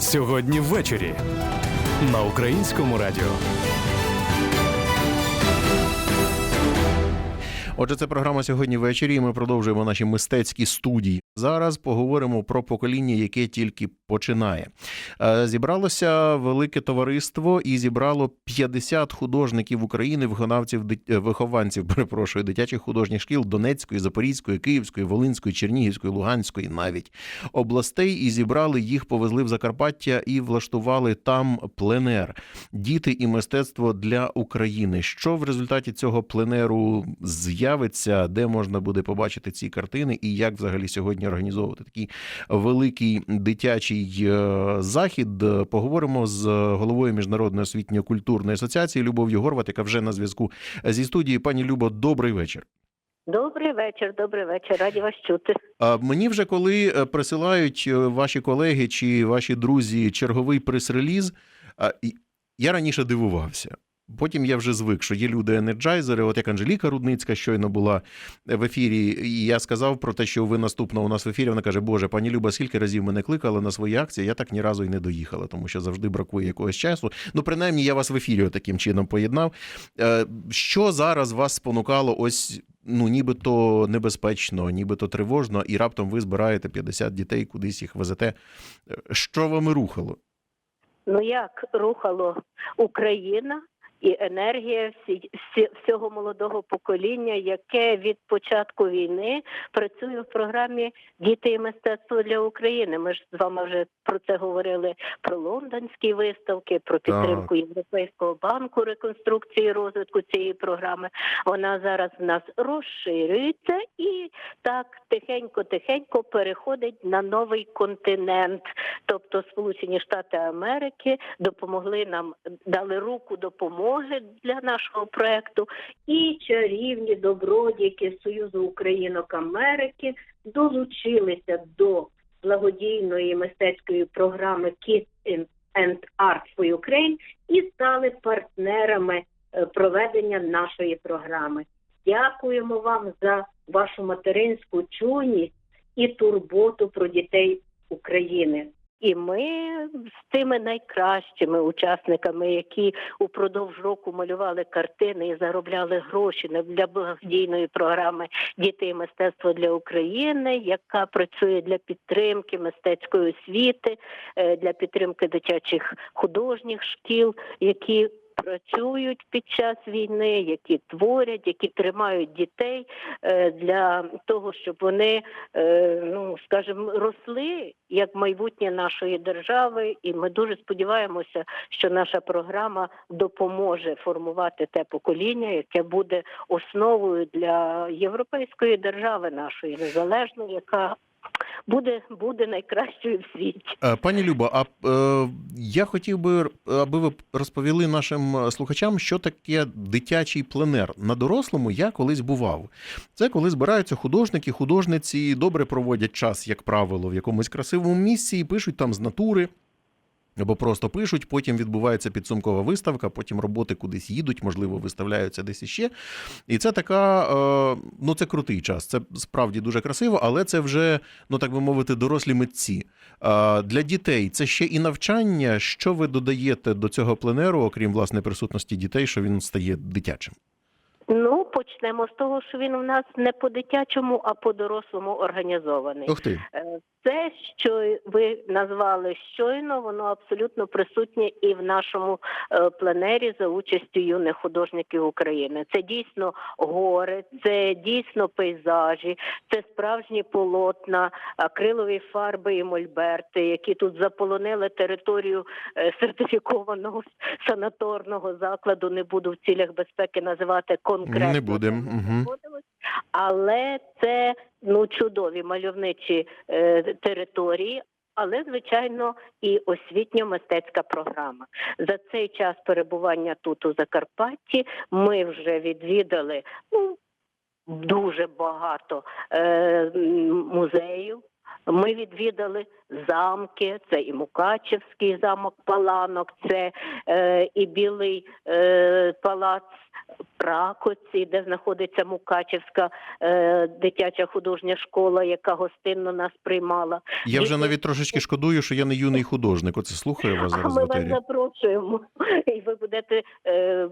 Сьогодні ввечері на українському радіо. Отже, це програма сьогодні ввечері. і Ми продовжуємо наші мистецькі студії. Зараз поговоримо про покоління, яке тільки починає. Е, Зібралося велике товариство і зібрало 50 художників України, виконавців е, вихованців, перепрошую, дитячих художніх шкіл Донецької, Запорізької, Київської, Волинської, Чернігівської, Луганської, навіть областей, і зібрали їх, повезли в Закарпаття і влаштували там пленер. Діти і мистецтво для України. Що в результаті цього пленеру з'явиться, де можна буде побачити ці картини, і як взагалі сьогодні організовувати такий великий дитячий е, захід? Поговоримо з головою міжнародної освітньо-культурної асоціації Любов'ю Горват, яка вже на зв'язку зі студії. Пані Любо, добрий вечір. Добрий вечір, добрий вечір. Раді вас чути. А мені вже коли е, присилають е, ваші колеги чи ваші друзі черговий прес-реліз, я раніше дивувався. Потім я вже звик, що є люди-енерджайзери, от як Анжеліка Рудницька щойно була в ефірі, і я сказав про те, що ви наступна у нас в ефірі. Вона каже: Боже, пані Люба, скільки разів мене кликали на свої акції, я так ні разу і не доїхала, тому що завжди бракує якогось часу. Ну, принаймні, я вас в ефірі таким чином поєднав. Е, Що зараз вас спонукало ось ну нібито небезпечно, нібито тривожно, і раптом ви збираєте 50 дітей, кудись їх везете. Е, Що вами рухало? Ну як рухало Україна і енергія всі, всі, всього молодого покоління, яке від початку війни працює в програмі Діти і мистецтво для України. Ми ж з вами вже про це говорили про лондонські виставки, про підтримку Європейського банку реконструкції розвитку цієї програми. Вона зараз в нас розширюється і так тихенько-тихенько переходить на новий континент. Тобто Сполучені Штати Америки допомогли нам, дали руку допомоги для нашого проекту, і чарівні добродійки Союзу Українок Америки долучилися до благодійної мистецької програми Kids and Art for Ukraine і стали партнерами е, проведення нашої програми. Дякуємо вам за вашу материнську чуйність і турботу про дітей України. І ми з тими найкращими учасниками, які упродовж року малювали картини і заробляли гроші для благодійної програми дітей мистецтва для України, яка працює для підтримки мистецької освіти, е, для підтримки дитячих художніх шкіл, які працюють під час війни, які творять, які тримають дітей е, для того, щоб вони, е, ну скажімо, росли як майбутнє нашої держави, і ми дуже сподіваємося, що наша програма допоможе формувати те покоління, яке буде основою для європейської держави нашої незалежної, яка буде, буде найкращою в світі. Е, Пані Люба, а е, я хотів би, аби ви розповіли нашим слухачам, що таке дитячий пленер. На дорослому я колись бував. Це коли збираються художники, художниці добре проводять час, як правило, в якомусь красивому місці і пишуть там з натури. Або просто пишуть, потім відбувається підсумкова виставка, потім роботи кудись їдуть, можливо, виставляються десь іще. І це така, е, ну це крутий час. Це справді дуже красиво, але це вже, ну так би мовити, дорослі митці. Для дітей це ще і навчання. Що ви додаєте до цього пленеру, окрім власне присутності дітей, що він стає дитячим? Ну почнемо з того, що він у нас не по дитячому, а по дорослому організований. Ух ти. Е, Це, що ви назвали щойно, воно абсолютно присутнє і в нашому е, пленері за участю юних художників України. Це дійсно гори, це дійсно пейзажі, це справжні полотна, акрилові фарби і мольберти, які тут заполонили територію е, сертифікованого санаторного закладу. Не буду в цілях безпеки називати конкретно. Не будем, де ми мгм. знаходимось. Але це ну чудові мальовничі е, території. Але звичайно і освітньо-мистецька програма за цей час перебування тут у Закарпатті. Ми вже відвідали ну дуже багато е, музеїв. Ми відвідали замки, це і Мукачевський замок Паланок, це е, і Білий е, палац Ракоці, де знаходиться Мукачевська е, дитяча художня школа, яка гостинно нас приймала. Я вже навіть трошечки шкодую, що я не юний художник. Оце слухаю вас зараз ми вас запрошуємо, і ви будете е,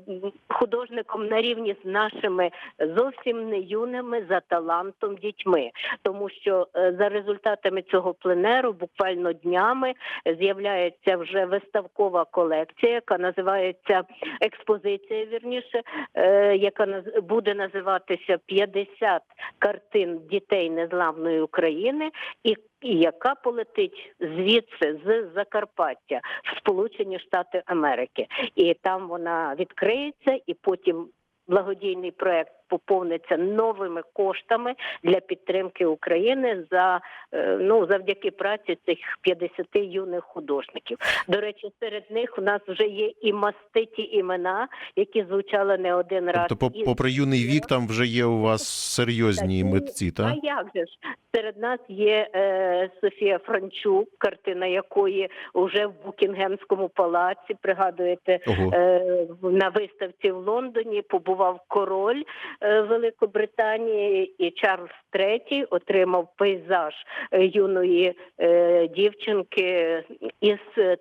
художником на рівні з нашими зовсім не юними за талантом дітьми, тому що е, за результатами цього пленеру буквально днями з'являється вже виставкова колекція, яка називається експозиція, вірніше, е, яка наз- буде називатися «50 картин дітей незламної України і яка полетить звідси з Закарпаття в Сполучені Штати Америки, і там вона відкриється, і потім благодійний проект поповниться новими коштами для підтримки України за е, ну завдяки праці цих 50 юних художників. До речі, серед них у нас вже є і маститі імена, які звучали не один раз. Тобто, по- попри юний вік, там вже є у вас серйозні митці, А як же ж серед нас є е, Софія Франчук, картина якої вже в Букінгемському палаці, пригадуєте, е, на виставці в Лондоні побував король Великобританії, і Чарльз III отримав пейзаж е, юної е, дівчинки із е,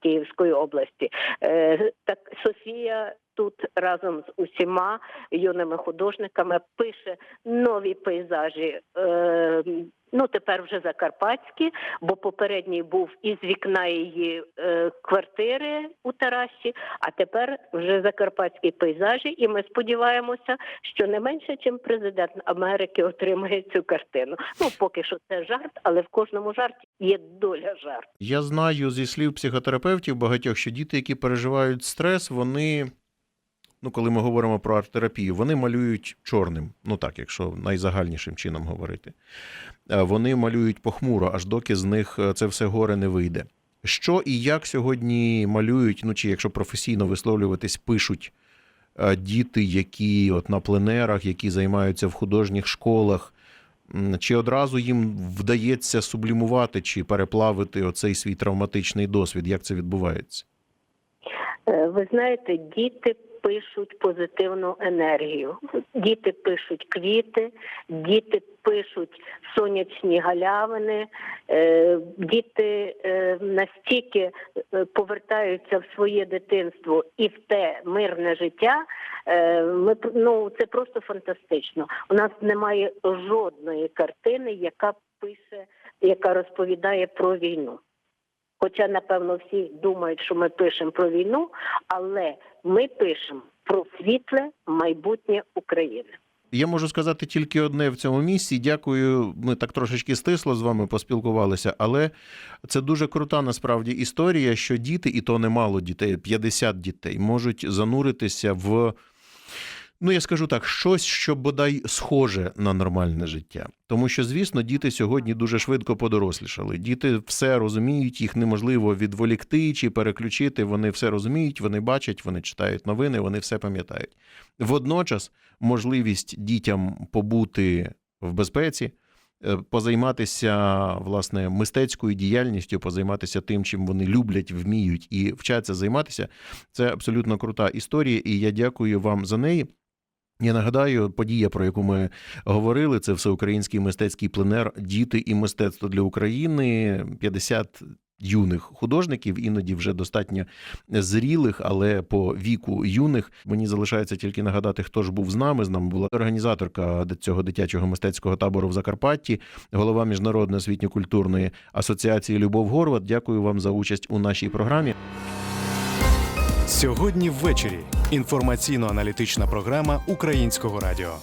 Київської області. Е, так Софія. Тут разом з усіма юними художниками пише нові пейзажі. Е, ну тепер вже закарпатські, бо попередній був із вікна її е, квартири у Тарасі, а тепер вже закарпатські пейзажі. І ми сподіваємося, що не менше, ніж президент Америки отримає цю картину. Ну поки що це жарт, але в кожному жарті є доля жарту. Я знаю зі слів психотерапевтів багатьох, що діти, які переживають стрес, вони. Ну, коли ми говоримо про арт-терапію, вони малюють чорним. Ну так, якщо найзагальнішим чином говорити. Е, Вони малюють похмуро, аж доки з них е, це все горе не вийде. Що і як сьогодні малюють, ну чи якщо професійно висловлюватись, пишуть е, діти, які от на пленерах, які займаються в художніх школах, чи одразу їм вдається сублімувати чи переплавити оцей свій травматичний досвід? Як це відбувається? Ви знаєте, діти пишуть позитивну енергію. Діти пишуть квіти, діти пишуть сонячні галявини, е, діти е, настільки е, повертаються в своє дитинство і в те мирне життя. Ми ну це просто фантастично. У нас немає жодної картини, яка пише, яка розповідає про війну. Хоча, напевно, всі думають, що ми пишемо про війну, але ми пишемо про світле майбутнє України. Я можу сказати тільки одне в цьому місці. Дякую. Ми так трошечки стисло з вами поспілкувалися, але це дуже крута насправді історія, що діти, і то немало дітей, 50 дітей, можуть зануритися в. Ну, я скажу так, щось, що бодай схоже на нормальне життя. Тому що, звісно, діти сьогодні дуже швидко подорослішали. Діти все розуміють, їх неможливо відволікти чи переключити. Вони все розуміють, вони бачать, вони читають новини, вони все пам'ятають. Водночас, можливість дітям побути в безпеці, е, позайматися власне мистецькою діяльністю, позайматися тим, чим вони люблять, вміють і вчаться займатися. Це абсолютно крута історія, і я дякую вам за неї. Я нагадаю, подія, про яку ми говорили, це всеукраїнський мистецький пленер Діти і мистецтво для України. 50 юних художників, іноді вже достатньо зрілих, але по віку юних. Мені залишається тільки нагадати, хто ж був з нами. З нами була організаторка цього дитячого мистецького табору в Закарпатті, голова міжнародної освітньо-культурної асоціації Любов Горват. Дякую вам за участь у нашій програмі. Сьогодні ввечері інформаційно-аналітична програма Українського радіо.